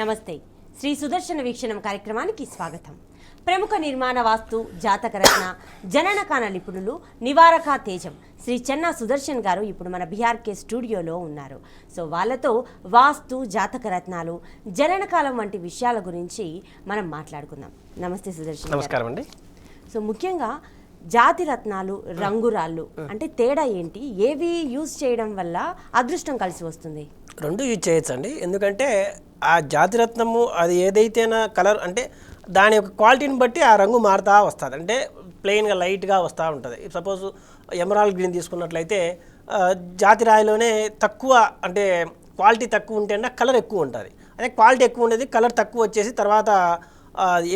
నమస్తే. శ్రీ సుదర్శన వీక్షణం కార్యక్రమానికి స్వాగతం. ప్రముఖ నిర్మాణ వాస్తు జాతకరత్న జననకాన నిపుణులు నివారక తేజం శ్రీ చెన్నా సుదర్శన్ గారు ఇప్పుడు మన బీఆర్కే స్టూడియోలో ఉన్నారు. సో వాళ్ళతో వాస్తు జాతక రత్నాలు జననకాలం వంటి విషయాల గురించి మనం మాట్లాడుకుందాం. నమస్తే సుదర్శన్. నమస్కారం అండి. సో ముఖ్యంగా జాతి రత్నాలు రంగురాళ్ళు అంటే తేడా ఏంటి? ఏవి యూజ్ చేయడం వల్ల అదృష్టం కలిసి వస్తుంది? రెండు యూజ్ చేయొచ్చు అండి ఎందుకంటే ఆ జాతిరత్నము అది ఏదైతేనా కలర్ అంటే దాని యొక్క క్వాలిటీని బట్టి ఆ రంగు మారుతూ వస్తుంది. అంటే ప్లెయిన్గా లైట్గా వస్తూ ఉంటుంది. సపోజ్ ఎమరాల్డ్ గ్రీన్ తీసుకున్నట్లయితే జాతి రాయిలోనే తక్కువ అంటే క్వాలిటీ తక్కువ ఉంటేనే కలర్ ఎక్కువ ఉంటుంది. అదే క్వాలిటీ ఎక్కువ ఉండేది కలర్ తక్కువ వచ్చేసి తర్వాత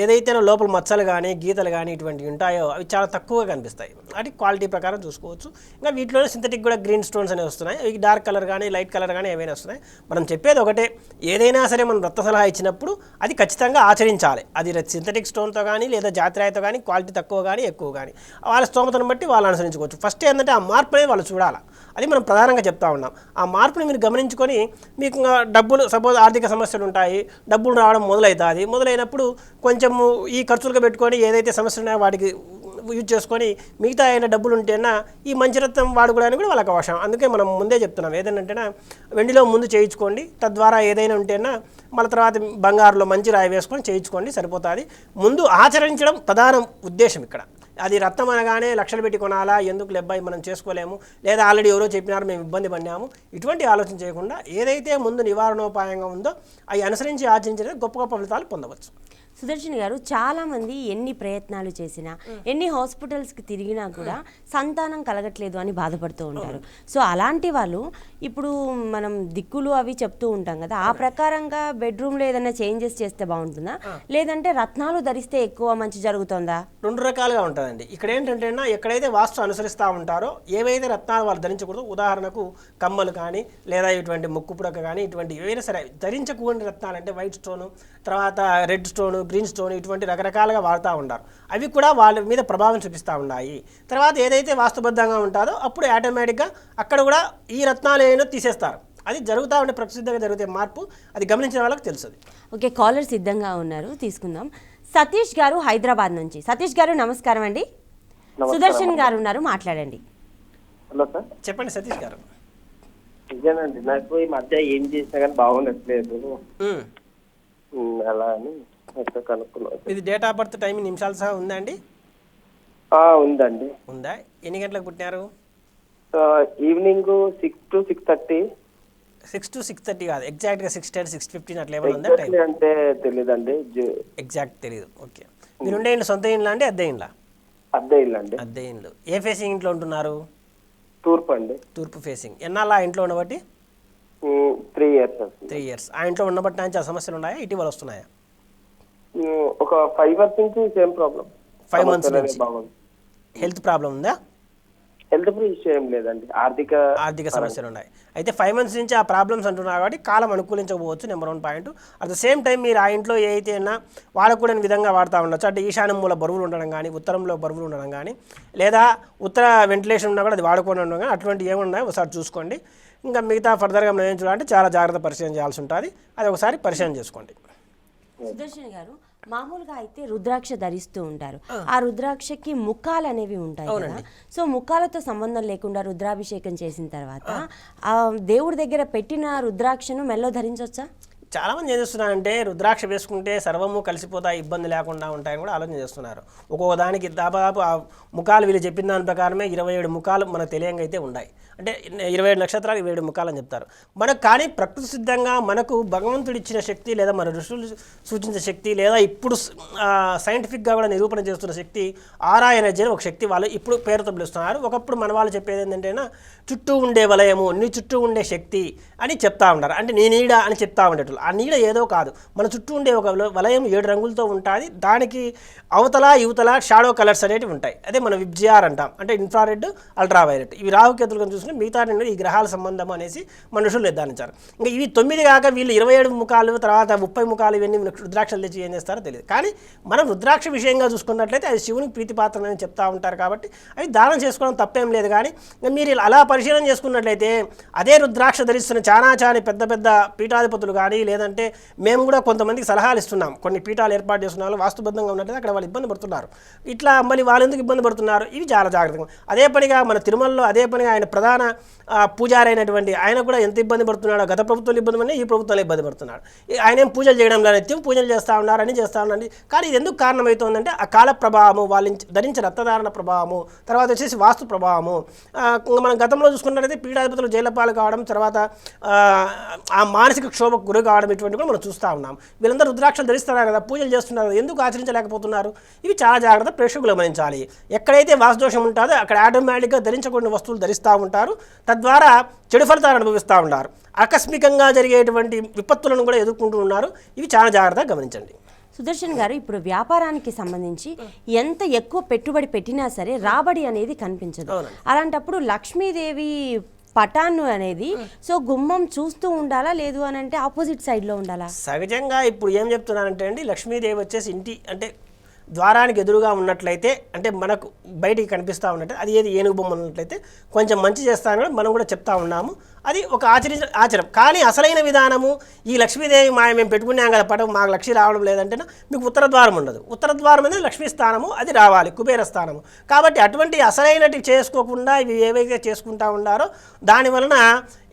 ఏదైతే లోపల మచ్చలు కానీ గీతలు కానీ ఇటువంటివి ఉంటాయో అవి చాలా తక్కువగా కనిపిస్తాయి. అది క్వాలిటీ ప్రకారం చూసుకోవచ్చు. ఇంకా వీటిలోనే సింథటిక్ కూడా గ్రీన్ స్టోన్స్ అనేవి వస్తున్నాయి. ఇవి డార్క్ కలర్ కానీ లైట్ కలర్ కానీ ఏవైనా వస్తున్నాయి. మనం చెప్పేది ఒకటే ఏదైనా సరే మనం రక్త సలహా ఇచ్చినప్పుడు అది ఖచ్చితంగా ఆచరించాలి. అది సింథటిక్ స్టోన్తో కానీ లేదా జాతిరాయితో కానీ క్వాలిటీ తక్కువ కానీ ఎక్కువ కానీ వాళ్ళ స్తోమతను బట్టి వాళ్ళు అనుసరించుకోవచ్చు. ఫస్ట్ ఏంటంటే ఆ మార్పు అనేది వాళ్ళు చూడాలి. అది మనం ప్రధానంగా చెప్తా ఉన్నాం. ఆ మార్పుని మీరు గమనించుకొని మీకు ఇంకా డబ్బులు సపోజ్ ఆర్థిక సమస్యలు ఉంటాయి డబ్బులు రావడం మొదలవుతుంది మొదలైనప్పుడు కొంచెము ఈ ఖర్చులుగా పెట్టుకొని ఏదైతే సమస్యలు ఉన్నాయో వాటికి యూజ్ చేసుకొని మిగతా అయిన డబ్బులు ఉంటేనా ఈ మంచిరత్నం వాడుకోవడానికి కూడా వాళ్ళకి అవసరం అందుకే మనం ముందే చెప్తున్నాం. ఏదైనా వెండిలో ముందు చేయించుకోండి. తద్వారా ఏదైనా ఉంటేనా మళ్ళీ తర్వాత బంగారులో మంచి రాయి వేసుకొని చేయించుకోండి సరిపోతుంది. ముందు ఆచరించడం ప్రధాన ఉద్దేశం ఇక్కడ. అది రత్నం అనగానే లక్షలు పెట్టి కొనాలా? ఎందుకు లెబ్బాయి మనం చేసుకోలేము? లేదా ఆల్రెడీ ఎవరో చెప్పినారు మేము ఇబ్బంది పడినాము. ఇటువంటి ఆలోచన చేయకుండా ఏదైతే ముందు నివారణోపాయంగా ఉందో అవి అనుసరించి ఆచరించిన గొప్ప గొప్ప ఫలితాలు పొందవచ్చు. సుదర్శన్ గారు చాలా మంది ఎన్ని ప్రయత్నాలు చేసినా ఎన్ని హాస్పిటల్స్కి తిరిగినా కూడా సంతానం కలగట్లేదు అని బాధపడుతూ ఉంటారు. సో అలాంటి వాళ్ళు ఇప్పుడు మనం దిక్కులు అవి చెప్తూ ఉంటాం కదా ఆ ప్రకారంగా బెడ్రూమ్లో ఏదైనా చేంజెస్ చేస్తే బాగుంటుందా? లేదంటే రత్నాలు ధరిస్తే ఎక్కువ మంచి జరుగుతుందా? రెండు రకాలుగా ఉంటుందండి. ఇక్కడ ఏంటంటే ఎక్కడైతే వాస్తు అనుసరిస్తూ ఉంటారో ఏవైతే రత్నాలు వాళ్ళు ధరించకూడదు ఉదాహరణకు కమ్మలు కానీ లేదా ఇటువంటి ముక్కు పుడక కానీ ఇటువంటి ఏవైనా సరే ధరించకూడని రత్నాలు అంటే వైట్ స్టోను తర్వాత రెడ్ స్టోను గ్రీన్ స్టోన్ ఇటువంటి రకరకాలుగా వాడుతూ ఉంటారు అవి కూడా వాళ్ళ మీద ప్రభావం చూపిస్తూ ఉన్నాయి. తర్వాత ఏదైతే వాస్తుబద్ధంగా ఉంటుందో అప్పుడు ఆటోమేటిక్గా అక్కడ కూడా ఈ రత్నాలు ఏమైనా తీసేస్తారు. అది జరుగుతూ ఉండే ప్రసిద్ధంగా జరిగితే మార్పు అది గమనించిన వాళ్ళకి తెలుస్తుంది ఓకే కాలర్ సిద్ధంగా ఉన్నారు. తీసుకుందాం. సతీష్ గారు హైదరాబాద్ నుంచి. సతీష్ గారు నమస్కారం అండి. సుదర్శన్ గారు ఉన్నారు మాట్లాడండి. Hello sir. చెప్పండి సతీష్ గారు. నిజానండి నాకు ఈ మధ్య ఏం చేసినా కానీ బాగుండట్లేదు. అలా అని. ఇది డేట్ ఆఫ్ బర్త్ టైం నిమిషాలు సహా ఉందా అండి? ఉందండి. ఉందా? ఎన్ని గంటలకు పుట్టినారు? Evening six to six thirty six to six thirty కాదు. ఎగ్జాక్ట్గా సిక్స్ టెన్ సిక్స్ ఫిఫ్టీన్ అట్లా ఏమైనా ఉందా టైం అంటే తెలియదండి ఎగ్జాక్ట్ తెలియదు ఓకే మీరు ఉండే ఇంట్లో సొంత ఇండ్లా అండి అద్దె ఇండ్లా? అద్దె ఇల్లు అండి. అద్దె ఇండ్లు. ఏ ఫేసింగ్ ఇంట్లో ఉంటున్నారు? తూర్పు అండి. తూర్పు ఫేసింగ్ ఎన్నాళ్ళు ఆ ఇంట్లో ఉండబట్టి? త్రీ ఇయర్స్ త్రీ ఇయర్స్ ఆ ఇంట్లో ఉండబట్టి నుంచి ఆ సమస్యలు ఉన్నాయా? ఇటీవల వస్తున్నాయా? ఒక ఫైవ్ ఇయర్స్ నుంచి సేమ్ ప్రాబ్లం Five months నుంచి. హెల్త్ ప్రాబ్లం ఉందా? హెల్త్ ఇష్యూ ఏం లేదండి. ఆర్థిక ఆర్థిక సమస్యలు ఉన్నాయి. అయితే ఫైవ్ మంత్స్ నుంచి ఆ ప్రాబ్లమ్స్ అంటున్నారు కాబట్టి కాలం అనుకూలించకపోవచ్చు number one point at the same time మీరు ఆ ఇంట్లో ఏ అయితే వాడకూడని విధంగా వాడుతూ ఉండొచ్చు. అంటే ఈశాన్యం మూల బరువులు ఉండడం కానీ ఉత్తరంలో బరువులు ఉండడం కానీ లేదా ఉత్తర వెంటిలేషన్ ఉన్నా కూడా అది వాడకుండా ఉండడం కానీ అటువంటి ఏమున్నాయో ఒకసారి చూసుకోండి. ఇంకా మిగతా ఫర్దర్గా మనం ఏం చూడాలంటే చాలా జాగ్రత్త పరిశీలన చేయాల్సి ఉంటుంది. అది ఒకసారి పరిశీలన చేసుకోండి. సుదర్శన్ గారు మామూలుగా అయితే రుద్రాక్ష ధరిస్తూ ఉంటారు. ఆ. రుద్రాక్షకి ముఖాలు అనేవి ఉంటాయి కదా. సో ముఖాలతో సంబంధం లేకుండా రుద్రాభిషేకం చేసిన తర్వాత ఆ. దేవుడి దగ్గర పెట్టిన రుద్రాక్షను మెల్లో ధరించవచ్చా చాలా మంది ఏం చేస్తున్నారంటే రుద్రాక్ష వేసుకుంటే సర్వము కలిసిపోతాయి ఇబ్బంది లేకుండా ఉంటాయని కూడా ఆలోచన చేస్తున్నారు. ఒక్కొక్క దానికి దాదాపు ఆ ముఖాలు వీళ్ళు చెప్పిన దాని ప్రకారమే ఇరవై ఏడు ముఖాలు మనకు తెలియంగా అయితే ఉన్నాయి. అంటే ఇరవై ఏడు నక్షత్రాలు ఇరవై ఏడు ముఖాలని చెప్తారు. మనకు కానీ ప్రకృతి సిద్ధంగా మనకు భగవంతుడు ఇచ్చిన శక్తి లేదా మన ఋషులు సూచించే శక్తి లేదా ఇప్పుడు సైంటిఫిక్గా కూడా నిరూపణ చేస్తున్న శక్తి ఆరా ఎనర్జీ అని ఒక శక్తి వాళ్ళు ఇప్పుడు పేరుతో పిలుస్తున్నారు. ఒకప్పుడు మన వాళ్ళు చెప్పేది ఏంటంటేనా చుట్టూ ఉండే వలయము నీ చుట్టూ ఉండే శక్తి అని చెప్తా ఉంటారు. అంటే నీ నీడ అని చెప్తా ఉండేటట్లు ఆ నీడ ఏదో కాదు. మన చుట్టూ ఉండే ఒక వలయం ఏడు రంగులతో ఉంటుంది. దానికి అవతల యువతల షాడో కలర్స్ అనేటివి ఉంటాయి. అదే మనం విబ్జిఆర్ అంటాం. అంటే ఇన్ఫ్రారెడ్ అల్ట్రావైలెట్. ఇవి రాహుకేతులు కనుక చూసుకుని మిగతా రెండు ఈ గ్రహాల సంబంధం అనేసి మనుషులు నిర్ధారించారు. ఇంకా ఇవి తొమ్మిది కాక వీళ్ళు ఇరవై ఏడు ముఖాలు తర్వాత ముప్పై ముఖాలు ఇవన్నీ రుద్రాక్షలు తెచ్చి ఏం చేస్తారో తెలియదు. కానీ మనం రుద్రాక్ష విషయంగా చూసుకున్నట్లయితే అది శివునికి ప్రీతిపాత్రం అని చెప్తా ఉంటారు కాబట్టి అవి దానం చేసుకోవడం తప్పేం లేదు. కానీ ఇంకా మీరు ఇలా అలా పరిశీలన చేసుకున్నట్లయితే అదే రుద్రాక్ష ధరిస్తున్న చాలా చాలా పెద్ద పెద్ద పీఠాధిపతులు కానీ లేదంటే మేము కూడా కొంతమందికి సలహాలు ఇస్తున్నాం. కొన్ని పీఠాలు ఏర్పాటు చేస్తున్న వాళ్ళు వాస్తుబద్ధంగా ఉన్నట్లయితే అక్కడ వాళ్ళు ఇబ్బంది పడుతున్నారు. ఇట్లా మళ్ళీ వాళ్ళు ఎందుకు ఇబ్బంది పడుతున్నారు? ఇవి చాలా జాగ్రత్తగా. అదే పనిగా మన తిరుమలలో అదే పనిగా ఆయన ప్రధాన ప్రధాన పూజారైనటువంటి ఆయన కూడా ఎంత ఇబ్బంది పడుతున్నాడో గత ప్రభుత్వంలో ఇబ్బంది పడినా ఈ ప్రభుత్వంలో ఇబ్బంది పడుతున్నాడు. ఆయన ఏం పూజలు చేయడం లేదు నిత్యం పూజలు చేస్తూ ఉన్నారు అని చేస్తూ ఉన్నారండి కానీ ఇది ఎందుకు కారణమవుతుందంటే ఆ కాల ప్రభావము వాళ్ళు ధరించిన రక్తధారణ ప్రభావము తర్వాత వచ్చేసి వాస్తు ప్రభావము. మనం గతంలో చూసుకున్నట్లయితే పీడాధిపతులు జైలపాలు కావడం తర్వాత ఆ, మానసిక క్షోభకు గురి కావడం ఇటువంటి కూడా మనం చూస్తూ ఉన్నాం. వీళ్ళందరూ రుద్రాక్షలు ధరిస్తున్నారు కదా పూజలు చేస్తున్నారు ఎందుకు ఆచరించలేకపోతున్నారు? ఇవి చాలా జాగ్రత్త ప్రేక్షకులు గమనించాలి. ఎక్కడైతే వాసుదోషం ఉంటుందో అక్కడ ఆటోమేటిక్గా ధరించకూడని వస్తువులు ధరిస్తూ ఉంటారు. తద్వారా చెడు ఫలితాలు అనుభవిస్తూ ఉంటారు ఆకస్మికంగా జరిగేటువంటి విపత్తులను కూడా ఎదుర్కొంటూ ఉన్నారు. ఇవి చాలా జాగ్రత్తగా గమనించండి. సుదర్శన్ గారు ఇప్పుడు వ్యాపారానికి సంబంధించి ఎంత ఎక్కువ పెట్టుబడి పెట్టినా సరే రాబడి అనేది కనిపించదు. అలాంటప్పుడు లక్ష్మీదేవి పటాన్ను అనేది సో గుమ్మం చూస్తూ ఉండాలా లేదు అని అంటే ఆపోజిట్ సైడ్లో ఉండాలా? సహజంగా ఇప్పుడు ఏం చెప్తున్నానంటే అండి లక్ష్మీదేవి వచ్చేసి ఇంటి అంటే ద్వారానికి ఎదురుగా ఉన్నట్లయితే అంటే మనకు బయటికి కనిపిస్తూ ఉన్నట్టు అది ఏది ఏనుగు బొమ్మ ఉన్నట్లయితే కొంచెం మంచి చేస్తానని మనం కూడా చెప్తా ఉన్నాము. అది ఒక ఆచరి ఆచరం. కానీ అసలైన విధానము ఈ లక్ష్మీదేవి మాయ మేము పెట్టుకున్నాం కదా పటం మాకు లక్ష్మి రావడం లేదంటే మీకు ఉత్తర ద్వారం ఉండదు. ఉత్తర ద్వారం అనేది లక్ష్మీ స్థానము అది రావాలి కుబేర స్థానము. కాబట్టి అటువంటి అసలైనటి చేసుకోకుండా ఇవి ఏవైతే చేసుకుంటా ఉండారో దాని వలన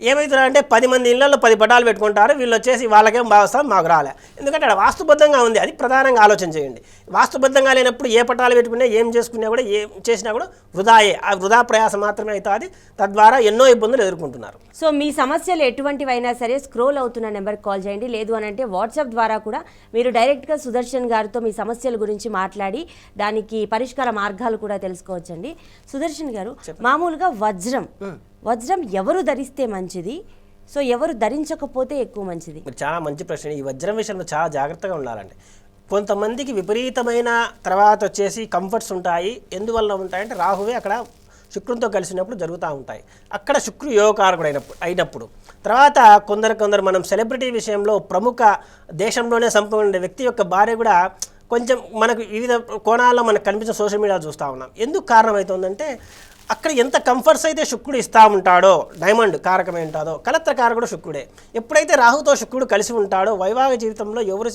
ఏమవుతుందంటే పది మంది ఇళ్ళలో పది పటాలు పెట్టుకుంటారు వీళ్ళు వచ్చేసి వాళ్ళకేం భావిస్తాం మాకు రాలే. ఎందుకంటే అక్కడ వాస్తుబద్ధంగా ఉంది అది ప్రధానంగా ఆలోచన చేయండి. వాస్తుబద్ధంగా లేనప్పుడు ఏ పటాలు పెట్టుకున్నా ఏం చేసుకున్నా కూడా ఏం చేసినా కూడా వృధాయే. ఆ వృధా ప్రయాసం మాత్రమే అవుతుంది. తద్వారా ఎన్నో ఇబ్బందులు ఎదుర్కొంటున్నారు. సో మీ సమస్యలు ఎటువంటివైనా సరే స్క్రోల్ అవుతున్న నెంబర్కి కాల్ చేయండి. లేదు అని అంటే వాట్సాప్ ద్వారా కూడా మీరు డైరెక్ట్గా సుదర్శన్ గారితో మీ సమస్యల గురించి మాట్లాడి దానికి పరిష్కార మార్గాలు కూడా తెలుసుకోవచ్చండి. సుదర్శన్ గారు మామూలుగా వజ్రం వజ్రం ఎవరు ధరిస్తే మంచిది? సో ఎవరు ధరించకపోతే ఎక్కువ మంచిది? మీరు చాలా మంచి ప్రశ్న. ఈ వజ్రం విషయంలో చాలా జాగ్రత్తగా ఉండాలండి. కొంతమందికి విపరీతమైన తర్వాత వచ్చేసి కంఫర్ట్స్ ఉంటాయి. ఎందువల్ల ఉంటాయంటే రాహువే అక్కడ శుక్రునితో కలిసినప్పుడు జరుగుతూ ఉంటాయి. అక్కడ శుక్రు యోగకారకుడు అయినప్పుడు అయినప్పుడు. తర్వాత కొందరు కొందరు మనం సెలబ్రిటీ విషయంలో ప్రముఖ దేశంలోనే సంపూర్ణ వ్యక్తి యొక్క భార్య కూడా కొంచెం మనకు వివిధ కోణాల్లో మనకు కనిపించిన సోషల్ మీడియా చూస్తూ ఉన్నాం. ఎందుకు కారణమవుతుందంటే అక్కడ ఎంత కంఫర్ట్స్ అయితే శుక్రుడు ఇస్తూ ఉంటాడో డైమండ్ కారకమై ఉంటాడో కలత్ర కారకుడు శుక్రుడే. ఎప్పుడైతే రాహుతో శుక్రుడు కలిసి ఉంటాడో వైవాహిక జీవితంలో ఎవరు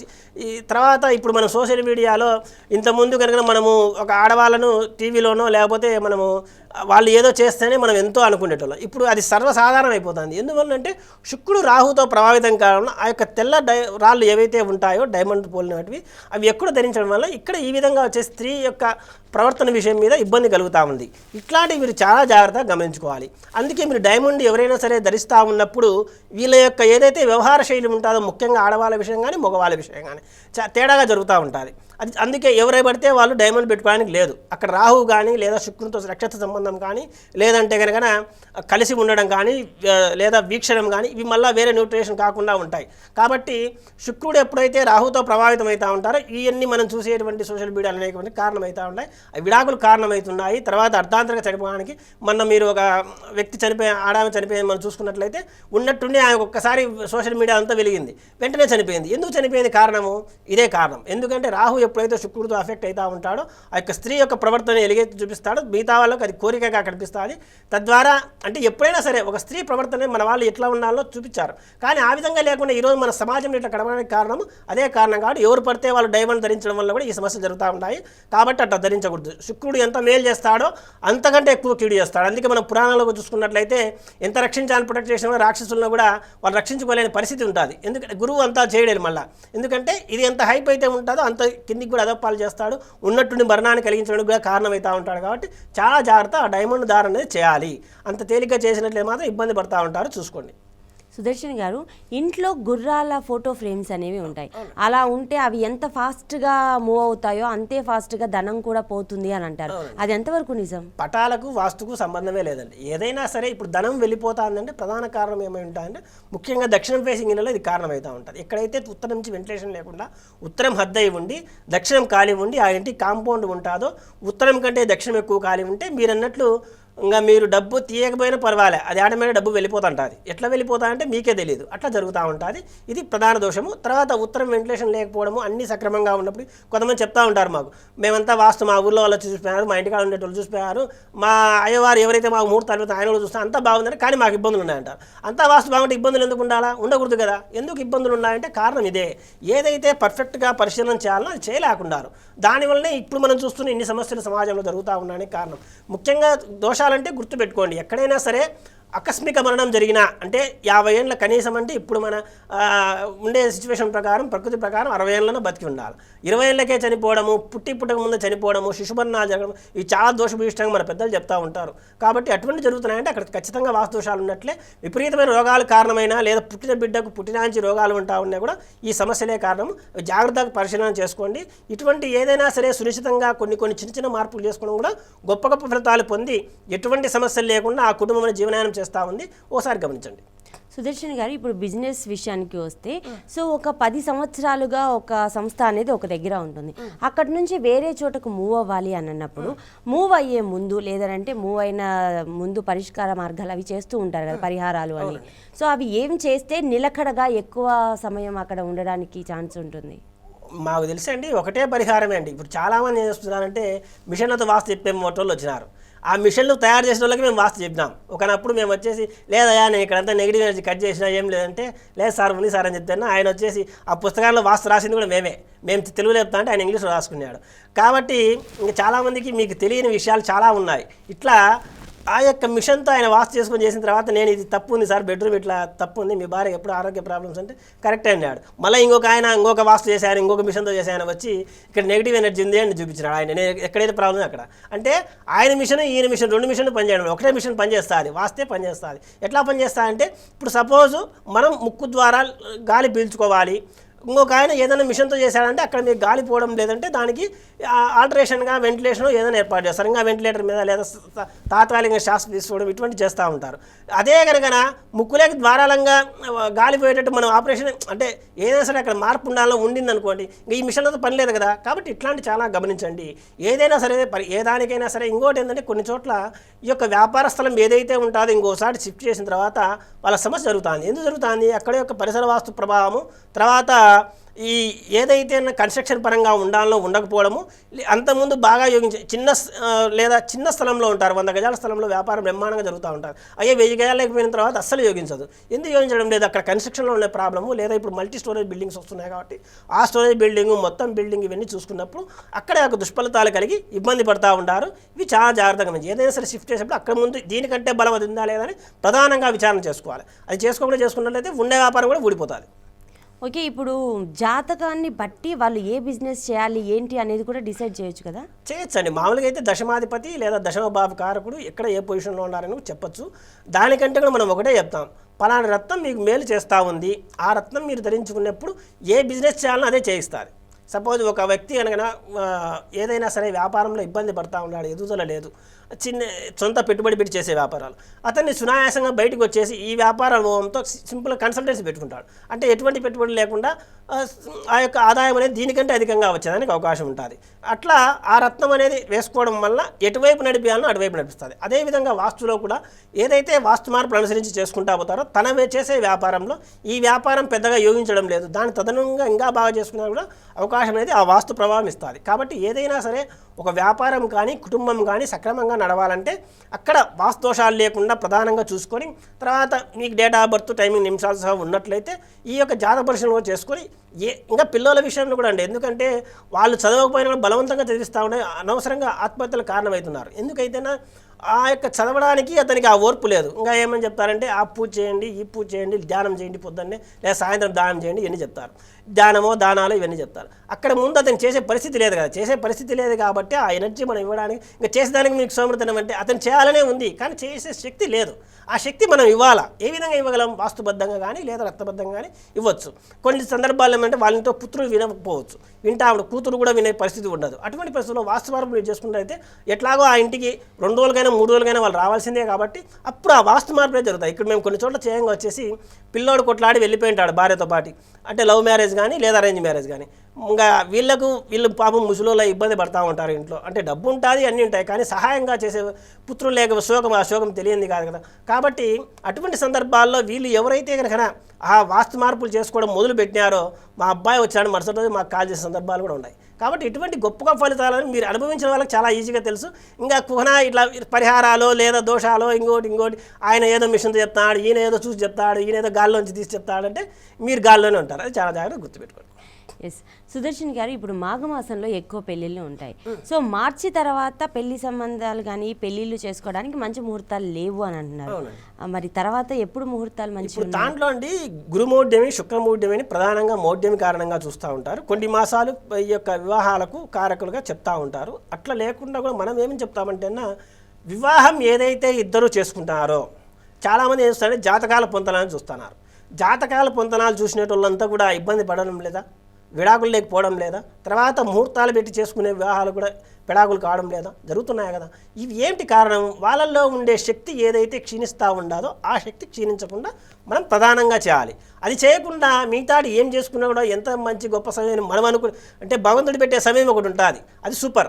ఈ తర్వాత ఇప్పుడు మనం సోషల్ మీడియాలో ఇంతకుముందు కనుక మనము ఒక ఆడవాళ్ళను టీవీలోనో లేకపోతే మనము వాళ్ళు ఏదో చేస్తేనే మనం ఎంతో అనుకునేటోళ్ళం. ఇప్పుడు అది సర్వసాధారణం అయిపోతుంది ఎందువల్లంటే శుక్రుడు రాహుతో ప్రభావితం కావడం ఆ యొక్క తెల్ల డై రాళ్ళు ఏవైతే ఉంటాయో డైమండ్ పోలినవి అవి ఎక్కడ ధరించడం వల్ల ఇక్కడ ఈ విధంగా వచ్చే స్త్రీ యొక్క ప్రవర్తన విషయం మీద ఇబ్బంది కలుగుతూ ఉంది. ఇట్లాంటివి మీరు చాలా జాగ్రత్తగా గమనించుకోవాలి. అందుకే మీరు డైమండ్ ఎవరైనా సరే ధరిస్తూ ఉన్నప్పుడు వీళ్ళ యొక్క ఏదైతే వ్యవహార శైలి ఉంటుందో ముఖ్యంగా ఆడవాళ్ళ విషయం కానీ మగవాళ్ళ విషయం కానీ చా తేడాగా జరుగుతూ ఉంటుంది. అది అందుకే ఎవరై పడితే వాళ్ళు డైమండ్ పెట్టుకోవడానికి లేదు. అక్కడ రాహు కానీ లేదా శుక్రునితో నక్షత్ర సంబంధం కానీ లేదంటే కనుక కలిసి ఉండడం కానీ లేదా వీక్షణం కానీ ఇవి మళ్ళీ వేరే న్యూట్రిషన్ కాకుండా ఉంటాయి. కాబట్టి శుక్రుడు ఎప్పుడైతే రాహుతో ప్రభావితం అవుతూ ఉంటారో ఇవన్నీ మనం చూసేటువంటి సోషల్ మీడియాలు అనేటువంటి కారణమవుతూ ఉంటాయి. ఆ విడాకులు కారణమవుతున్నాయి. తర్వాత అర్ధాంతరంగా చనిపోవడానికి మొన్న మీరు ఒక వ్యక్తి చనిపోయి ఆడామె చనిపోయింది మనం చూసుకున్నట్లయితే ఉన్నట్టుండి ఆయన ఒక్కసారి సోషల్ మీడియా అంతా వెలిగింది. వెంటనే చనిపోయింది. ఎందుకు చనిపోయింది? కారణము? ఇదే కారణం. ఎందుకంటే రాహు ఎప్పుడైతే శుక్రుడితో అఫెక్ట్ అవుతూ ఉంటాడో ఆ యొక్క స్త్రీ యొక్క ప్రవర్తన ఎలిగైతే చూపిస్తాడో మిగతా వాళ్ళకి అది కోరి కోరికగా కనిపిస్తుంది. తద్వారా అంటే ఎప్పుడైనా సరే ఒక స్త్రీ ప్రవర్తన మన వాళ్ళు ఎట్లా ఉండాలో చూపించారు. కానీ ఆ విధంగా లేకుండా ఈరోజు మన సమాజంలో ఇట్లా కడవడానికి కారణం అదే కారణం కాబట్టి ఎవరు పడితే వాళ్ళు డైమండ్ ధరించడం వల్ల కూడా ఈ సమస్యలు జరుగుతూ ఉంటాయి. కాబట్టి అట్లా ధరించకూడదు. శుక్రుడు ఎంత మేలు చేస్తాడో అంతకంటే ఎక్కువ కీడు చేస్తాడు. అందుకే మనం పురాణంలో చూసుకున్నట్లయితే ఎంత రక్షించాలని ప్రొటెక్ట్ చేసినా రాక్షసులను కూడా వాళ్ళు రక్షించుకోలేని పరిస్థితి ఉంటుంది. ఎందుకంటే గురువు అంతా చేయడేది మళ్ళీ. ఎందుకంటే ఇది ఎంత హైప్ అయితే ఉంటుందో అంత కిందికి కూడా అదప్పాలు చేస్తాడు. ఉన్నట్టుండి మరణాన్ని కలిగించడానికి కూడా కారణమవుతూ ఉంటాడు కాబట్టి చాలా జాగ్రత్త ఆ డైమండ్ దారం అనేది చేయాలి. అంత తేలిక చేసినట్లే మాత్రం ఇబ్బంది పడుతూ ఉంటారు. చూసుకోండి. సుదర్శన్ గారు ఇంట్లో గుర్రాల ఫోటో ఫ్రేమ్స్ అనేవి ఉంటాయి. అలా ఉంటే అవి ఎంత ఫాస్ట్గా మూవ్ అవుతాయో అంతే ఫాస్ట్గా ధనం కూడా పోతుంది అని అంటారు. అది ఎంతవరకు నిజం? పటాలకు వాస్తుకు సంబంధమే లేదండి. ఏదైనా సరే ఇప్పుడు ధనం వెళ్ళిపోతుందంటే ప్రధాన కారణం ఏమై ఉంటుందంటే ముఖ్యంగా దక్షిణం ఫేసింగ్ ఇళ్ళలో ఇది కారణమవుతూ ఉంటుంది. ఎక్కడైతే ఉత్తరం నుంచి వెంటిలేషన్ లేకుండా ఉత్తరం హద్దయి ఉండి దక్షిణం ఖాళీ ఉండి ఆ ఇంటి కాంపౌండ్ ఉంటుందో ఉత్తరం కంటే దక్షిణం ఎక్కువ ఖాళీ ఉంటే మీరు అన్నట్లు ఇంకా మీరు డబ్బు తీయకపోయినా పర్వాలే. అది ఆటోమేటిక్ డబ్బు వెళ్ళిపోతుంటుంది. ఎట్లా వెళ్ళిపోతా అంటే మీకే తెలియదు అట్లా జరుగుతూ ఉంటుంది. ఇది ప్రధాన దోషము. తర్వాత ఉత్తరం వెంటిలేషన్ లేకపోవడము అన్ని సక్రమంగా ఉన్నప్పుడు కొంతమంది చెప్తా ఉంటారు మాకు. మేమంతా వాస్తు మా ఊర్లో వాళ్ళు చూసిపోయారు మా ఇంటికాడ ఉండేటోళ్ళు చూసిపోయారు. మా అయ్యవారు ఎవరైతే మాకు మూడు తరగతి ఆయన కూడా చూస్తే అంతా బాగుందని కానీ మాకు ఇబ్బందులు ఉన్నాయంటారు. అంతా వాస్తు బాగుంటే ఇబ్బందులు ఎందుకు ఉండాలా? ఉండకూడదు కదా. ఎందుకు ఇబ్బందులు ఉన్నాయంటే కారణం ఇదే. ఏదైతే పర్ఫెక్ట్గా పరిశీలన చేయాలో అది చేయలేకుండా దానివల్లనే ఇప్పుడు మనం చూస్తున్న ఇన్ని సమస్యలు సమాజంలో జరుగుతూ ఉన్నాయని కారణం. ముఖ్యంగా దోషాలంటే గుర్తుపెట్టుకోండి. ఎక్కడైనా సరే ఆకస్మిక మరణం జరిగిన అంటే యాభై ఏళ్ళ కనీసం అంటే ఇప్పుడు మన ఉండే సిచ్యువేషన్ ప్రకారం ప్రకృతి ప్రకారం అరవై ఏళ్ళన బతికి ఉండాలి. ఇరవై ఏళ్ళకే చనిపోవడము పుట్టి పుట్టక ముందు చనిపోవడము శిశుమరణాలు జరగడం ఇవి చాలా దోషభీష్టంగా మన పెద్దలు చెప్తా ఉంటారు. కాబట్టి అటువంటి జరుగుతున్నాయంటే అక్కడ ఖచ్చితంగా వాస్తుదోషాలు ఉన్నట్లే విపరీతమైన రోగాలు కారణమైన లేదా పుట్టిన బిడ్డకు పుట్టినాంచి రోగాలు ఉంటా ఉన్నా కూడా ఈ సమస్యలే కారణం. జాగ్రత్తగా పరిశీలన చేసుకోండి. ఇటువంటి ఏదైనా సరే సునిశ్చితంగా కొన్ని కొన్ని చిన్న చిన్న మార్పులు చేసుకోవడం కూడా గొప్ప గొప్ప ఫలితాలు పొంది ఎటువంటి సమస్యలు లేకుండా ఆ కుటుంబం జీవనాయనం చేస్తూ ఉంది. ఓసారి గమనించండి. సుదర్శన్ గారు ఇప్పుడు బిజినెస్ విషయానికి వస్తే సో ఒక పది సంవత్సరాలుగా ఒక సంస్థ అనేది ఒక దగ్గర ఉంటుంది. అక్కడ నుంచి వేరే చోటకు మూవ్ అవ్వాలి అని అన్నప్పుడు మూవ్ అయ్యే ముందు లేదంటే మూవ్ అయిన ముందు పరిష్కార మార్గాలు అవి చేస్తూ ఉంటారు కదా పరిహారాలు అని. సో అవి ఏం చేస్తే నిలకడగా ఎక్కువ సమయం అక్కడ ఉండడానికి ఛాన్స్ ఉంటుంది? మాకు తెలుసండి ఒకటే పరిహారమే అండి. ఇప్పుడు చాలామంది ఏం చేస్తున్నారంటే మిషన్లతో వాస్తు చెప్పే మోటోళ్ళు వచ్చినారు. ఆ మిషన్లు తయారు చేసిన వాళ్ళకి మేము వాస్తు చెప్పినాం ఒకనప్పుడు మేము వచ్చేసి లేదయా నేను ఇక్కడంతా నెగిటివ్ ఎనర్జీ కట్ చేసినా ఏం లేదంటే లేదు సార్ ఉంది సార్ అని చెప్తాను ఆయన వచ్చేసి ఆ పుస్తకాల్లో వాస్తు రాసింది కూడా మేమే. మేము తెలుగులో చెప్తా అంటే ఆయన ఇంగ్లీష్లో రాసుకున్నాడు. కాబట్టి ఇంకా చాలామందికి మీకు తెలియని విషయాలు చాలా ఉన్నాయి. ఇట్లా ఆ యొక్క మిషన్తో ఆయన వాస్తు చేసుకొని చేసిన తర్వాత నేను ఇది తప్పు ఉంది సార్ బెడ్రూమ్ ఇట్లా తప్పు ఉంది మీ భార్య ఎప్పుడు ఆరోగ్య ప్రాబ్లమ్స్ అంటే కరెక్ట్ అన్నాడు. మళ్ళీ ఇంకొక ఆయన ఇంకొక వాస్తు చేశాను ఇంకొక మిషన్తో చేశాను వచ్చి ఇక్కడ నెగిటివ్ ఎనర్జీ ఉంది అని చూపించినాడు ఆయన. నేను ఎక్కడైతే ప్రాబ్లం అక్కడ. అంటే ఆయన మిషన్ ఈయన మిషన్ రెండు మిషన్ పనిచేయడం. ఒకటే మిషన్ పనిచేస్తుంది వాస్తే పనిచేస్తుంది. ఎట్లా పనిచేస్తా అంటే ఇప్పుడు సపోజ్ మనం ముక్కు ద్వారా గాలి పీల్చుకోవాలి ఇంకొక ఆయన ఏదైనా మిషన్తో చేశాడంటే అక్కడ మీకు గాలి పోవడం లేదంటే దానికి ఆల్టరేషన్గా వెంటిలేషన్ ఏదైనా ఏర్పాటు చేస్తారు. ఇంకా వెంటిలేటర్ మీద లేదా తాత్కాలికంగా శ్వాస తీసుకోవడం ఇటువంటి చేస్తూ ఉంటారు. అదే కనుక ముక్కులేకి ద్వారాలంగా గాలి పోయేటట్టు మనం ఆపరేషన్ అంటే ఏదైనా సరే అక్కడ మార్పు ఉండాలో ఉండింది అనుకోండి ఇంకా ఈ మిషన్లతో పని లేదు కదా. కాబట్టి ఇట్లాంటి చాలా గమనించండి. ఏదైనా సరే పరి ఏ దానికైనా సరే ఇంకోటి ఏంటంటే కొన్ని చోట్ల ఈ యొక్క వ్యాపార స్థలం ఏదైతే ఉంటుందో ఇంకోసారి షిఫ్ట్ చేసిన తర్వాత వాళ్ళ సమస్య జరుగుతుంది. ఎందుకు జరుగుతుంది? అక్కడ యొక్క పరిసర వాస్తు ప్రభావము తర్వాత ఈ ఏదైతే కన్స్ట్రక్షన్ పరంగా ఉండాలో ఉండకపోవడము అంతకుముందు బాగా యోగించే చిన్న లేదా చిన్న స్థలంలో ఉంటారు వంద గజాల స్థలంలో వ్యాపారం బ్రహ్మాండంగా జరుగుతూ ఉంటారు. అయ్యే వెయ్యి గజాలు లేకపోయిన తర్వాత అస్సలు యోగించదు. ఎందుకు యోగించడం లేదు? అక్కడ కన్స్ట్రక్షన్లో ఉండే ప్రాబ్లము లేదా ఇప్పుడు మల్టీ స్టోరేజ్ బిల్డింగ్స్ వస్తున్నాయి కాబట్టి ఆ స్టోరేజ్ బిల్డింగ్ మొత్తం బిల్డింగ్ ఇవన్నీ చూసుకున్నప్పుడు అక్కడ ఒక దుష్ఫలితాలు కలిగి ఇబ్బంది పడతా ఉంటారు. ఇవి చాలా జాగ్రత్తగా గమనించి ఏదైనా సరే షిఫ్ట్ చేసేప్పుడు అక్కడ ముందు దీనికంటే బలం అది ఉందా లేదని ప్రధానంగా విచారణ చేసుకోవాలి. అది చేసుకోకుండా చేసుకున్నట్లయితే ఉండే వ్యాపారం కూడా ఊడిపోతుంది. ఓకే ఇప్పుడు జాతకాన్ని బట్టి వాళ్ళు ఏ బిజినెస్ చేయాలి ఏంటి అనేది కూడా డిసైడ్ చేయొచ్చు కదా? చేయొచ్చండి. మామూలుగా అయితే దశమాధిపతి లేదా దశమ బాబు కారకుడు ఎక్కడ ఏ పొజిషన్లో ఉన్నారని చెప్పొచ్చు. దానికంటే కూడా మనం ఒకటే చెప్తాం. పలానా రత్నం మీకు మేలు చేస్తూ ఉంది. ఆ రత్నం మీరు ధరించుకున్నప్పుడు ఏ బిజినెస్ చేయాలని అదే చేయిస్తారు. సపోజ్ ఒక వ్యక్తి అనగా ఏదైనా సరే వ్యాపారంలో ఇబ్బంది పడతా ఉన్నాడు ఎదుగుదల లేదు. చిన్న సొంత పెట్టుబడి పెట్టి చేసే వ్యాపారాలు. అతన్ని సునాయాసంగా బయటకు వచ్చేసి ఈ వ్యాపార అనుభవంతో సింపుల్ కన్సల్టెన్సీ పెట్టుకుంటాడు. అంటే ఎటువంటి పెట్టుబడి లేకుండా ఆ, యొక్క ఆదాయం అనేది దీనికంటే అధికంగా వచ్చేదానికి అవకాశం ఉంటుంది. అట్లా ఆ రత్నం అనేది వేసుకోవడం వల్ల ఎటువైపు నడిపించాలనో అటువైపు నడిపిస్తుంది. అదేవిధంగా వాస్తులో కూడా ఏదైతే వాస్తు మార్పులు అనుసరించి చేసుకుంటా పోతారో తన చేసే వ్యాపారంలో ఈ వ్యాపారం పెద్దగా యోగించడం లేదు. దాని తదనంగా ఇంకా బాగా చేసుకున్నా కూడా అవకాశం అనేది ఆ వాస్తు ప్రభావం ఇస్తుంది. కాబట్టి ఏదైనా సరే ఒక వ్యాపారం కానీ కుటుంబం కానీ సక్రమంగా నడవాలంటే అక్కడ వాస్తోషాలు లేకుండా ప్రధానంగా చూసుకొని తర్వాత మీకు డేట్ ఆఫ్ బర్త్ టైమింగ్ నిమిషాలు సహా ఉన్నట్లయితే ఈ యొక్క జాత పరిశీలన కూడా చేసుకొని ఏ ఇంకా పిల్లల విషయంలో కూడా అండి. ఎందుకంటే వాళ్ళు చదవకపోయినా కూడా బలవంతంగా చదివిస్తూ ఉండే అనవసరంగా ఆత్మహత్యలు కారణమవుతున్నారు. ఎందుకైతేనా ఆ యొక్క చదవడానికి అతనికి ఆ ఓర్పు లేదు. ఇంకా ఏమని చెప్తారంటే ఆ పూజ చేయండి ఈ పూజ చేయండి ధ్యానం చేయండి పొద్దున్నే లేదా సాయంత్రం దానం చేయండి ఇవన్నీ చెప్తారు. ధ్యానమో దానాలు ఇవన్నీ చెప్తారు. అక్కడ ముందు అతను చేసే పరిస్థితి లేదు కదా. చేసే పరిస్థితి లేదు కాబట్టి ఆ ఎనర్జీ మనం ఇవ్వడానికి ఇంకా చేసేదానికి మీకు సోమర్థనం అంటే అతను చేయాలనే ఉంది కానీ చేసే శక్తి లేదు. ఆ శక్తి మనం ఇవ్వాలా? ఏ విధంగా ఇవ్వగలం? వాస్తుబద్ధంగా కానీ లేదా రక్తబద్ధంగా కానీ ఇవ్వచ్చు. కొన్ని సందర్భాల్లో ఏమంటే వాళ్ళతో పుత్రులు వినకపోవచ్చు. వింటా ఆవిడ కూతురు కూడా వినే పరిస్థితి ఉండదు. అటువంటి పరిస్థితుల్లో వాస్తు మార్పు చేసుకున్నట్లయితే ఎట్లాగో ఆ ఇంటికి రెండు రోజులకైనా మూడు రోజులుగానే వాళ్ళు రావాల్సిందే కాబట్టి అప్పుడు ఆ వాస్తు మార్పులే జరుగుతాయి. ఇక్కడ మేము కొన్ని చోట్ల చేయంగా వచ్చేసి పిల్లోడు కొట్లాడి వెళ్ళిపోయి ఉంటాడు భార్యతో పాటు. అంటే లవ్ మ్యారేజ్ కానీ లేదా అరేంజ్ మ్యారేజ్ కానీ. ఇంకా వీళ్ళకు వీళ్ళు పాపం ముసలిలో ఇబ్బంది పడతా ఉంటారు ఇంట్లో. అంటే డబ్బు ఉంటుంది అన్నీ ఉంటాయి కానీ సహాయంగా చేసే పుత్రులు లేక శోకం ఆ శోకం తెలియంది కాదు కదా. కాబట్టి అటువంటి సందర్భాల్లో వీళ్ళు ఎవరైతే కనుక ఆ వాస్తు మార్పులు చేసుకోవడం మొదలు పెట్టినారో మా అబ్బాయి వచ్చాడు మరుసటి రోజు మాకు కాల్ చేసే సందర్భాలు కూడా ఉన్నాయి. కాబట్టి ఇటువంటి గొప్ప గొప్ప ఫలితాలను మీరు అనుభవించిన వాళ్ళకి చాలా ఈజీగా తెలుసు. ఇంకా కుహన ఇట్లా పరిహారాలు లేదా దోషాలు ఇంకోటి ఇంకోటి ఆయన ఏదో మిషన్తో చెప్తాడు ఈయన ఏదో చూసి చెప్తాడు ఈయన ఏదో గాల్లోంచి తీసి చెప్తాడంటే మీరు గాల్లోనే ఉంటారు. అది చాలా జాగ్రత్తగా గుర్తుపెట్టుకోండి. ఎస్ సుదర్శన్ గారు ఇప్పుడు మాఘమాసంలో ఎక్కువ పెళ్ళిళ్ళు ఉంటాయి. సో మార్చి తర్వాత పెళ్ళి సంబంధాలు కానీ పెళ్ళిళ్ళు చేసుకోవడానికి మంచి ముహూర్తాలు లేవు అని అంటున్నారు. మరి తర్వాత ఎప్పుడు ముహూర్తాలు మంచి దాంట్లో అండి గురుమౌఢ్యమి శుక్రమౌఢ్యమి అని ప్రధానంగా మౌఢ్యమి కారణంగా చూస్తూ ఉంటారు. కొన్ని మాసాలు ఈ యొక్క వివాహాలకు కారకులుగా చెప్తా ఉంటారు. అట్లా లేకుండా కూడా మనం ఏమని చెప్తామంటే అన్న వివాహం ఏదైతే ఇద్దరు చేసుకుంటారో చాలామంది ఏం చేస్తారంటే జాతకాల పొంతనాలు చూస్తున్నారు. జాతకాల పొంతనాలు చూసినటోళ్ళంతా కూడా ఇబ్బంది పడడం లేదా? విడాకులు లేకపోవడం లేదా? తర్వాత ముహూర్తాలు పెట్టి చేసుకునే వివాహాలు కూడా విడాకులు కావడం లేదా? జరుగుతున్నాయి కదా? ఇవి ఏంటి కారణం? వాళ్ళల్లో ఉండే శక్తి ఏదైతే క్షీణిస్తూ ఉండదో ఆ శక్తి క్షీణించకుండా మనం ప్రధానంగా చేయాలి. అది చేయకుండా మిగతాడు ఏం చేసుకున్నా కూడా ఎంత మంచి గొప్ప సమయం మనం అనుకు అంటే భగవంతుడు పెట్టే సమయం ఒకటి ఉంటుంది. అది సూపర్.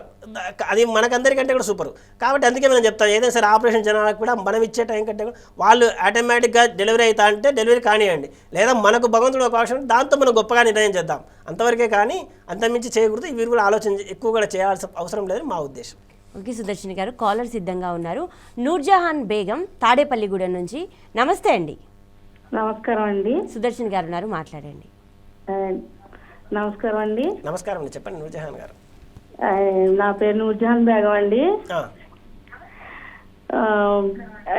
అది మనకందరికంటే కూడా సూపర్. కాబట్టి అందుకే మనం చెప్తాం ఏదైనా సరే ఆపరేషన్ జనాలకు కూడా మనం ఇచ్చే టైం కంటే కూడా వాళ్ళు ఆటోమేటిక్గా డెలివరీ అవుతా అంటే డెలివరీ కానివ్వండి. లేదా మనకు భగవంతుడు ఒక అవసరం దాంతో మనం గొప్పగా నిర్ణయం చేద్దాం. అంతవరకే కానీ అంతమించి చేయకూడదు. వీరు కూడా ఆలోచన ఎక్కువ కూడా చేయాల్సిన అవసరం లేదని మా ఉద్దేశం. ఓకే సుదర్శన్ గారు కాలర్ సిద్ధంగా ఉన్నారు. నూర్జహాన్ బేగం తాడేపల్లిగూడెం నుంచి. నమస్తే అండి. నమస్కారం అండి. సుదర్శన్ గారు ఉన్నారు మాట్లాడండి. నమస్కారం అండి. నమస్కారం అండి చెప్పండి నూర్జహాన్ గారు. నా పేరు నూర్జహాన్ బేగం అండి.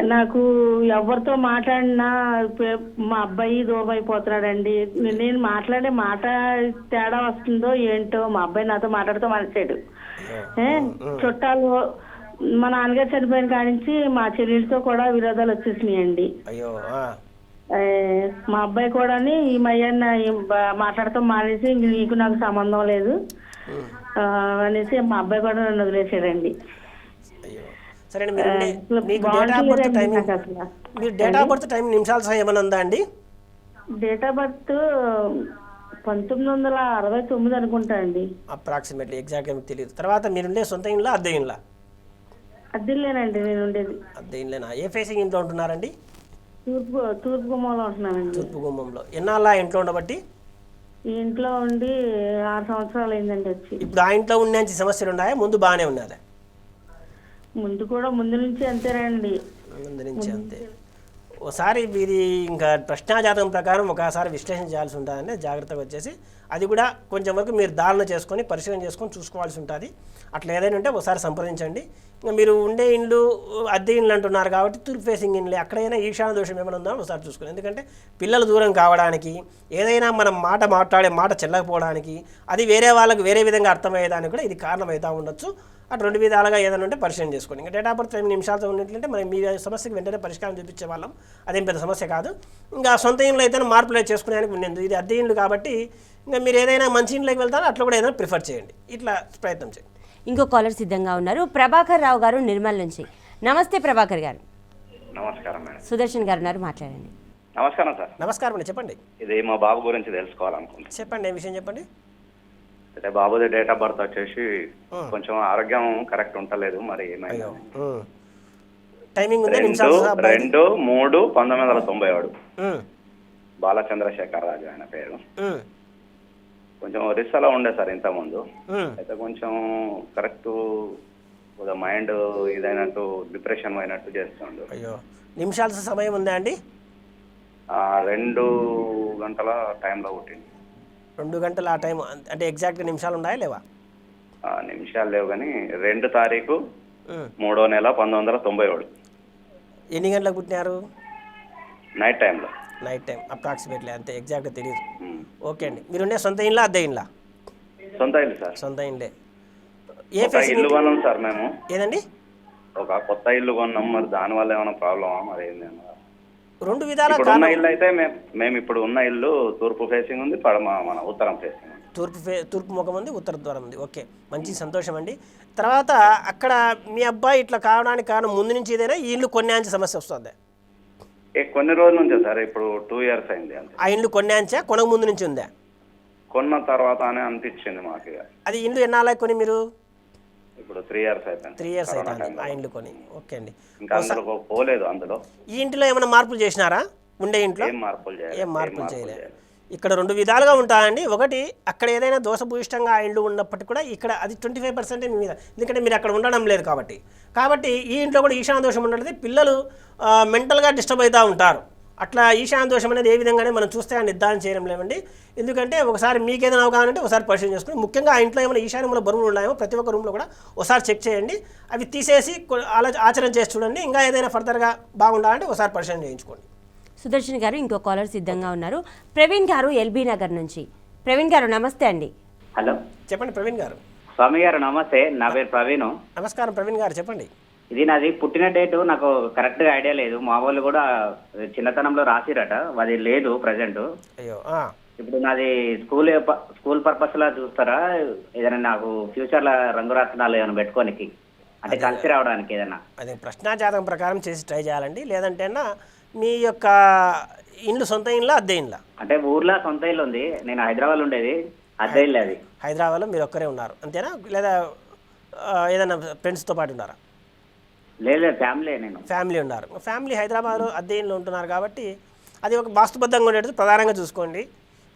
నాకు ఎవరితో మాట్లాడినా పే- మా అబ్బాయి దూరం అయిపోతున్నాడండి నే- నేను మాట్లాడే మాట తేడా వస్తుందో ఏంటో మా అబ్బాయి నాతో మాట్లాడుతూ మనిషాడు చుట్టాలు మా నాన్నగారు చనిపోయిన కాడి నుంచి మా చెల్లెలతో కూడా విరోధాలు వచ్చేసినాయండి. అయ్యో మా అబ్బాయి కూడా ఈ మయ్యన్న మాట్లాడతాం మానేసి నీకు నాకు సంబంధం లేదు. అనేసి మా అబ్బాయి కూడా నన్ను వదిలేసాడండి. సరే మీరు ఉండే- డేట్ ఆఫ్ బర్త్ అసలు. మీరు డేట్ ఆఫ్ బర్త్ టైం నిమిషాల సమయం ఉందా అండి? డేట్ ఆఫ్ బర్త్ పంతొమ్మిది వందల అరవై తొమ్మిది అనుకుంటా అండి. అప్రాక్సిమేట్లీ ఎగ్జాక్ట్గా మీకు తెలియదు. తర్వాత మీరుండే సొంత ఇంట్లో అద్దె ఇంట్లో అద్దెలేనండి నేను ఉండేది అద్దె ఇంట్లోనా ఏ ఫేసింగ్ ఇంట్లో ఉంటున్నారండి? తూర్పు తూర్పు గుమ్మంలో ఉంటున్నానండి. తూర్పు గుమ్మంలో. ఎన్నాళ్ళ ఇంట్లో ఉండబట్టి? ఈ ఇంట్లో ఉండి ఆరు సంవత్సరాలు అయిందండి వచ్చి. ఇప్పుడు ఆ ఇంట్లో ఉండే సమస్యలు ఉన్నాయా? ముందు బాగానే ఉన్నదా ముందు కూడా ముందు నుంచి అంతేనండి. ముందు నుంచి అంతే. ఒకసారి వీరి ఇంకా ప్రశ్నాజాతం ప్రకారం ఒకసారి విశ్లేషణ చేయాల్సి ఉంటుందంటే జాగ్రత్తగా వచ్చేసి అది కూడా కొంచెం వరకు మీరు దారణ చేసుకొని పరిశీలన చేసుకొని చూసుకోవాల్సి ఉంటుంది. అట్లా ఏదైనా ఉంటే ఒకసారి సంప్రదించండి. ఇంకా మీరు ఉండే ఇండ్లు అద్దె ఇండ్లు అంటున్నారు కాబట్టి తూర్పు ఫేసింగ్ ఇండ్లు ఎక్కడైనా ఈశాన దోషం ఏమైనా ఉందో? ఒకసారి చూసుకోండి. ఎందుకంటే పిల్లలు దూరం కావడానికి ఏదైనా మనం మాట మాట్లాడే మాట చెల్లకపోవడానికి అది వేరే వాళ్ళకు వేరే విధంగా అర్థమయ్యేదానికి కూడా ఇది కారణమవుతూ ఉండొచ్చు. అటు రెండు విధాలుగా ఏదైనా ఉంటే పరిశీలన చేసుకోండి. ఇంకా డేట్ ఆఫ్ బర్త్ ఐదు నిమిషాలతో ఉన్నట్లయితే మనం మీ సమస్యకి వెంటనే పరిష్కారం చూపించే వాళ్ళం. అదేం పెద్ద సమస్య కాదు. ఇంకా సొంత ఇంట్లో అయితే మార్పులు చేసుకునేందుకు ఉండేది ఇది అద్దె ఇండ్లు కాబట్టి ఇంకా మీరు ఏదైనా మంచి ఇంట్లోకి వెళ్తారో అట్లా కూడా ఏదైనా ప్రిఫర్ చేయండి. ఇట్లా ప్రయత్నం చేయండి. ఇంకో కాలర్ సిద్ధంగా ఉన్నారు. ప్రభాకర్ రావు గారు నిర్మల్ నుంచి. నమస్తే ప్రభాకర్ గారు. నమస్కారం మేడం. సుదర్శన్ గారు ఉన్నారు మాట్లాడండి. నమస్కారం సార్. నమస్కారం అండి చెప్పండి. ఇది మా బాబు గురించి తెలుసుకోవాలనుకుంటున్నాను. చెప్పండి ఏ విషయం చెప్పండి? అయితే బాబుది డేట్ ఆఫ్ బర్త్ వచ్చేసి కొంచెం ఆరోగ్యం కరెక్ట్ ఉంటలేదు మరి ఉమ్. టైమింగ్ ఉందా రెండు నిమిషాలు సహా అబ్బాయిది? రెండు మూడు పంతొమ్మిది వందల తొంభై ఏడు. ఉమ్, బాలచంద్రశేఖర్ రాజు ఆయన పేరు. ఉమ్, కొంచెం ఒరిస్సాలో ఉండే సార్ ఇంతకుముందు. ఉమ్. అయితే కొంచెం కరెక్ట్ మైండ్ ఇదైనట్టు డిప్రెషన్ అయినట్టు చేస్తుండు. అయ్యో. నిమిషాల సమయం ఉందా అండి? ఆ, రెండు గంటల టైంలో పుట్టింది రెండు గంటల ఆ టైం అంటే ఎగ్జాక్ట్ నిమిషాలు ఉన్నాయా లేవా? ఆ, నిమిషాలు లేవు కానీ రెండు తారీఖు. మూడో నెల పంతొమ్మిది వందల తొంభై ఏడు. ఎన్ని గంటలకు పుట్టినారు? నైట్ టైంలో నైట్ టైం అప్రాక్సిమేట్లీ అంతే ఎగ్జాక్ట్గా తెలియదు. ఓకే అండి. మీరుండే సొంత ఇండ్లా అద్దె ఇండ్లా సొంత ఇల్లు సార్. సొంత ఇండ్లే ఏ ఇల్లు కొన్నాం సార్ మేము. ఏదండి? ఒక కొత్త ఇల్లు కొన్నాం మరి దాని వల్ల ఏమైనా ప్రాబ్లమా? మరి ఏంది. రెండు విధాల ఇప్పుడు ఉన్న కారణం. ఇల్లు అయితే మేము మేము ఇప్పుడు ఉన్న ఇల్లు తూర్పు ఫేసింగ్ ఉంది పడమ మన ఉత్తరం ఫేసింగ్ ఉంది. తూర్పు ఫే తూర్పు ముఖం ఉంది ఉత్తర ద్వారం ఉంది. ఓకే మంచి సంతోషం అండి. తర్వాత అక్కడ మీ అబ్బాయి ఇట్లా కావడానికి కారణం ముందు నుంచి ఏదైనా ఈ ఇల్లు కొన్యాంచ సమస్య వస్తుంది? ఏ కొన్ని రోజుల నుంచే సార్ ఇప్పుడు టూ ఇయర్స్ అయింది అంతే. ఆ ఇల్లు కొన్యాంచా కొనక ముందు నుంచి ఉందా? కొన్న తర్వాత అని అనిపించింది మాకు ఇక. అది ఇల్లు ఎన్నాళ్ళకి కొని మీరు? ఇప్పుడు త్రీ ఇయర్స్ అయిపోయింది. త్రీ ఇయర్స్ అవుతుంది. ఆ ఇండ్లు కొని. ఓకే అండి. ఇంకా అందులో పోలేదు అందులో. ఈ ఇంటిలో ఏమైనా మార్పులు చేసినారా? ఉండే ఇంట్లో? ఏం మార్పులు చేయాలి ఏం మార్పులు చేయలేదు. ఇక్కడ రెండు విధాలుగా ఉంటాయండి. ఒకటి అక్కడ ఏదైనా దోషభూయిష్టంగా ఆ ఇండ్లు ఉన్నప్పటికీ కూడా ఇక్కడ అది ట్వంటీ ఫైవ్ పర్సెంట్ మీద. ఎందుకంటే మీరు అక్కడ ఉండడం లేదు కాబట్టి. కాబట్టి ఈ ఇంట్లో కూడా ఈశాన దోషం ఉన్నట్లయితే పిల్లలు మెంటల్గా డిస్టర్బ్ అవుతూ ఉంటారు. అట్లా ఈశాన దోషం అనేది ఏ విధంగానే మనం చూస్తే ఆ నిర్ధారణ చేయడం లేవండి. ఎందుకంటే ఒకసారి మీకు ఏదైనా అవగాహన ఉంటే ఒకసారి పరిశీలన చేసుకుని ముఖ్యంగా ఆ ఇంట్లో ఏమైనా ఈశాన్యంలో బరువులు ఉన్నాయేమో ప్రతి ఒక్క రూమ్లో కూడా ఒకసారి చెక్ చేయండి. అవి తీసేసి ఆలో ఆచరణ చేసి చూడండి. ఇంకా ఏదైనా ఫర్దర్గా బాగుండాలంటే ఒకసారి పరిశీలన చేయించుకోండి. సుదర్శన్ గారు ఇంకో కాలర్ సిద్ధంగా ఉన్నారు. ప్రవీణ్ గారు ఎల్బీ నగర్ నుంచి. ప్రవీణ్ గారు నమస్తే అండి. హలో. చెప్పండి ప్రవీణ్ గారు. స్వామి గారు నమస్తే. నా పేరు ప్రవీణ్. నమస్కారం ప్రవీణ్ గారు చెప్పండి. ఇది నాది పుట్టిన డేటు నాకు కరెక్ట్గా ఐడియా లేదు. మా వాళ్ళు కూడా చిన్నతనంలో రాసిరట. అది లేదు ప్రజెంట్. అయ్యో ఆ. ఇప్పుడు నాది స్కూల్ ప- స్కూల్ పర్పస్ లా చూస్తారా? ఏదైనా నాకు ఫ్యూచర్లో రంగురాత్నాలు ఏమైనా పెట్టుకోనికి అంటే కలిసి రావడానికి ఏదైనా. అదే ప్రశ్నా జాతకం ప్రకారం చేసి ట్రై చేయాలండి. లేదంటేనా మీ యొక్క ఇండ్లు సొంత ఇండ్ల అద్దె ఇండ్ల? అంటే ఊర్లో సొంత ఇల్లు ఉంది. నేను హైదరాబాద్ ఉండేది. అద్దె ఇల్లు అది. హైదరాబాద్లో మీరు ఒక్కరే ఉన్నారు. అంతేనా? లేదా ఆ, ఏదైనా ఫ్రెండ్స్తో పాటు ఉన్నారా? లేదు ఫ్యామిలీ నేను. ఫ్యామిలీ ఉన్నారు. ఫ్యామిలీ హైదరాబాద్లో అధ్యయనంలో ఉంటున్నారు కాబట్టి అది ఒక వాస్తుబద్ధంగా ఉండేటట్టు ప్రధానంగా చూసుకోండి.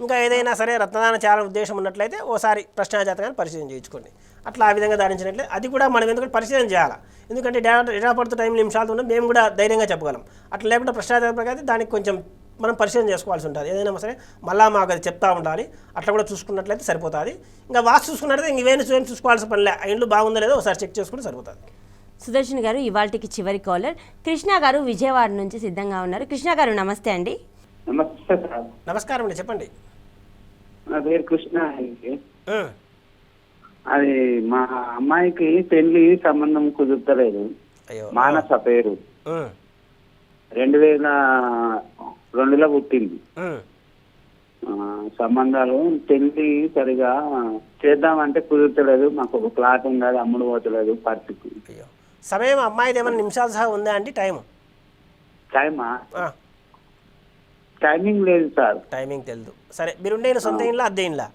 ఇంకా ఏదైనా సరే రత్నదాన చాలా ఉద్దేశం ఉన్నట్లయితే ఓసారి ప్రశ్న జాతకాన్ని పరిశీలన చేయించుకోండి. అట్లా ఆ విధంగా ధారించినట్లయితే అది కూడా మనం ఎందుకంటే పరిశీలన చేయాలి? ఎందుకంటే డేటా డేటా పడుతు టైం నిమిషాలు ఉన్న మేము కూడా ధైర్యంగా చెప్పగలం. అట్లా లేకుండా ప్రశ్న జాతకం అయితే దానికి కొంచెం మనం పరిశీలన చేసుకోవాల్సి ఉంటుంది. ఏదైనా సరే మళ్ళా మాకు అది చెప్తా ఉండాలి. అట్లా కూడా చూసుకున్నట్లయితే సరిపోతుంది. ఇంకా వాస్తు చూసుకున్నట్లయితే ఇంక ఇవేమి ఏం చూసుకోవాల్సిన పనిలే. ఆ ఇండ్లు బాగుందో లేదో ఒకసారి చెక్ చేసుకుంటే సరిపోతుంది. సుదర్శన్ గారు ఇవాళకి చివరి కాలర్. కృష్ణ గారు విజయవాడ నుంచి సిద్ధంగా ఉన్నారు. కృష్ణ గారు నమస్తే అండి. నమస్తే సార్. నమస్కారం అండి చెప్పండి. నా పేరు కృష్ణ అండి. అది మా అమ్మాయికి పెళ్ళి సంబంధం కుదురుతలేదు. అయ్యో. మానస పేరు. రెండు వేల రెండులో పుట్టింది. సంబంధాలు పెళ్ళి సరిగా చేద్దామంటే కుదురుతలేదు. మాకు ఒక ప్లాట్ ఉండాలి అమ్ముడు పోతలేదు పరిస్థితి సమయం అమ్మాయిది ఏమైనా నిమిషాలు సహా ఉందా అండి టైం టైమా? టైమింగ్ లేదు సార్. టైమింగ్ తెలియదు సరే మీరు ఉండే సొంత ఇంట్లో అద్దె ఇండ్లా?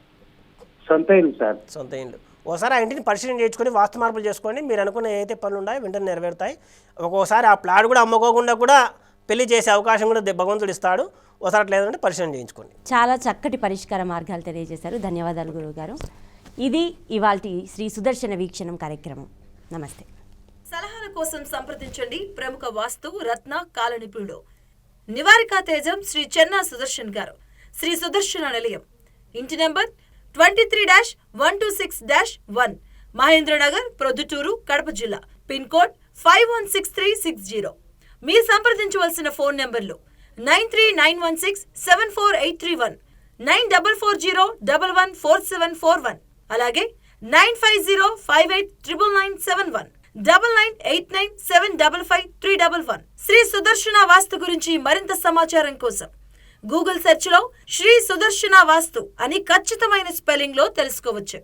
సొంత ఇల్లు సార్. సొంత ఇండ్లు. ఒకసారి ఆ ఇంటిని పరిశీలన చేసుకొని వాస్తు మార్పులు చేసుకోండి. మీరు అనుకున్న ఏదైతే పనులు ఉన్నాయో వెంటనే నెరవేరుతాయి. ఒక్కోసారి ఆ ప్లాట్ కూడా అమ్ముకోకుండా కూడా పెళ్ళి చేసే అవకాశం కూడా దే- భగవంతుడు ఇస్తాడు. ఒకసారి అట్లా లేదంటే పరిశీలన చేయించుకోండి. చాలా చక్కటి పరిష్కార మార్గాలు తెలియజేశారు. ధన్యవాదాలు గురువు గారు ఇది ఇవాల్టి శ్రీ సుదర్శన వీక్షణం కార్యక్రమం. నమస్తే. సలహాల కోసం సంప్రదించండి. ప్రముఖ వాస్తు రత్న కాల నిపుణుడు నివారికా తేజం శ్రీ చెన్నా సుదర్శన్ గారు. శ్రీ సుదర్శన నిలయం. ఇంటి number twenty three dash one two six dash one. Mahendranagar Proddatur Kadapa జిల్లా. Pin code five one six three six zero. మీరు సంప్రదించవలసిన ఫోన్ నెంబర్లు nine three nine one six seven four eight three one nine double four zero double one four seven four one అలాగే nine five zero five eight triple nine seven one. Double nine eight nine seven double five three double one. Shri Sudarshana Vastu గురించి మరింత సమాచారం కోసం Google సెర్చ్లో Shri సుదర్శన వాస్తు అని ఖచ్చితమైన స్పెల్లింగ్లో తెలుసుకోవచ్చు.